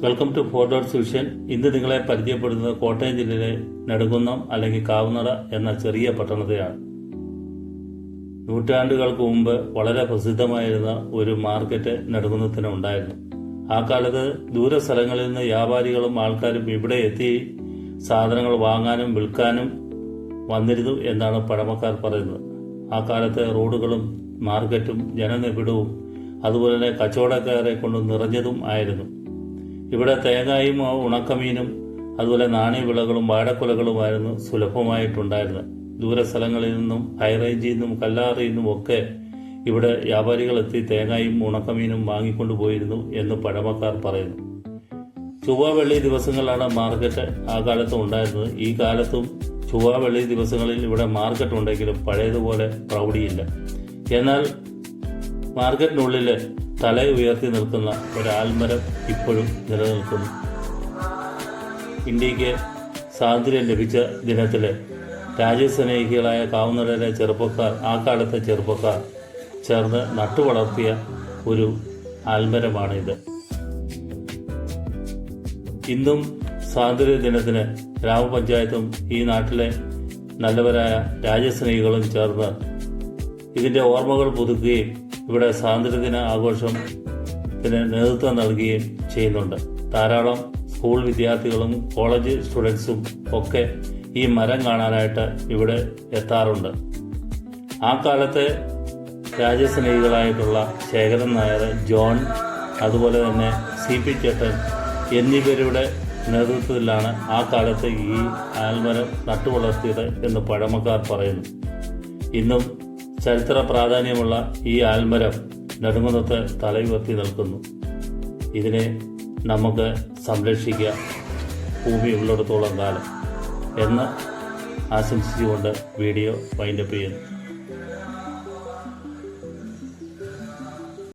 Welcome to four dot സുഷൻ ഇന്ന് നിങ്ങളെ പരിചയപ്പെടുന്നത് കോട്ടയം ജില്ലയിലെ നെടുങ്കുന്നം അല്ലെങ്കിൽ കാവുന്നട എന്ന ചെറിയ പട്ടണത്തെയാണ്. നൂറ്റാണ്ടുകൾക്ക് മുമ്പ് വളരെ പ്രസിദ്ധമായിരുന്ന ഒരു മാർക്കറ്റ് നെടുങ്കുന്നത്തിന് ഉണ്ടായിരുന്നു. ആ കാലത്ത് ദൂര സ്ഥലങ്ങളിൽ നിന്ന് വ്യാപാരികളും ആൾക്കാരും ഇവിടെ എത്തി സാധനങ്ങൾ വാങ്ങാനും വിൽക്കാനും വന്നിരുന്നു എന്നാണ് പഴമക്കാർ പറയുന്നത്. ആ കാലത്തെ റോഡുകളും മാർക്കറ്റും ജനനിബിഡവും അതുപോലെ തന്നെ കച്ചവടക്കാരെ കൊണ്ട് നിറഞ്ഞതും ആയിരുന്നു. ഇവിടെ തേങ്ങായും ഉണക്കമീനും അതുപോലെ നാണ്യവിളകളും വാഴക്കുലകളുമായിരുന്നു സുലഭമായിട്ടുണ്ടായിരുന്നത്. ദൂരസ്ഥലങ്ങളിൽ നിന്നും ഹൈറേഞ്ചിൽ നിന്നും കല്ലാറിൽ നിന്നും ഒക്കെ ഇവിടെ വ്യാപാരികൾ എത്തി തേങ്ങയും ഉണക്കമീനും വാങ്ങിക്കൊണ്ടു പോയിരുന്നു എന്ന് പഴമക്കാർ പറയുന്നു. ചൊവ്വ വെള്ളി ദിവസങ്ങളിലാണ് മാർക്കറ്റ് ആ കാലത്ത് ഉണ്ടായിരുന്നത്. ഈ കാലത്തും ചൊവ്വ വെള്ളി ദിവസങ്ങളിൽ ഇവിടെ മാർക്കറ്റ് ഉണ്ടെങ്കിലും പഴയതുപോലെ പ്രൗഢിയില്ല. എന്നാൽ മാർക്കറ്റിനുള്ളിൽ തല ഉയർത്തി നിർത്തുന്ന ഒരാൽമരം ഇപ്പോഴും നിലനിൽക്കുന്നു. ഇന്ത്യയ്ക്ക് സ്വാതന്ത്ര്യം ലഭിച്ച ദിനത്തിൽ രാജ്യസ്നേഹികളായ കാവുന്നടയിലെ ചെറുപ്പക്കാർ ആ കാലത്തെ ചെറുപ്പക്കാർ ചേർന്ന് നട്ടുവളർത്തിയ ഒരു ആൽമരമാണിത്. ഇന്നും സ്വാതന്ത്ര്യ ദിനത്തിന് ഗ്രാമപഞ്ചായത്തും ഈ നാട്ടിലെ നല്ലവരായ രാജ്യസ്നേഹികളും ചേർന്ന് ഇതിന്റെ ഓർമ്മകൾ പുതുക്കുകയും ഇവിടെ സ്വാതന്ത്ര്യദിന ആഘോഷം പിന്നെ നേതൃത്വം നൽകുകയും ചെയ്യുന്നുണ്ട്. ധാരാളം സ്കൂൾ വിദ്യാർത്ഥികളും കോളേജ് സ്റ്റുഡൻസും ഒക്കെ ഈ മരം കാണാനായിട്ട് ഇവിടെ എത്താറുണ്ട്. ആ കാലത്തെ രാജ്യസ്നേഹികളായിട്ടുള്ള ശേഖരൻ നായർ ജോൺ അതുപോലെ തന്നെ സി പി ചേട്ടൻ എന്നിവരുടെ നേതൃത്വത്തിലാണ് ആ കാലത്ത് ഈ ആൽമരം നട്ടുവളർത്തിയത് എന്ന് പഴമക്കാർ പറയുന്നു. ഇന്നും ചരിത്ര പ്രാധാന്യമുള്ള ഈ ആൽമരം നെടുമുന്നത്ത് തലയുയർത്തി നിൽക്കുന്നു. ഇതിനെ നമുക്ക് സംരക്ഷിക്കുക ഭൂമി ഉള്ളിടത്തോളം കാലം എന്ന് ആശംസിച്ചുകൊണ്ട് വീഡിയോ വൈൻഡപ്പ് ചെയ്യുന്നു.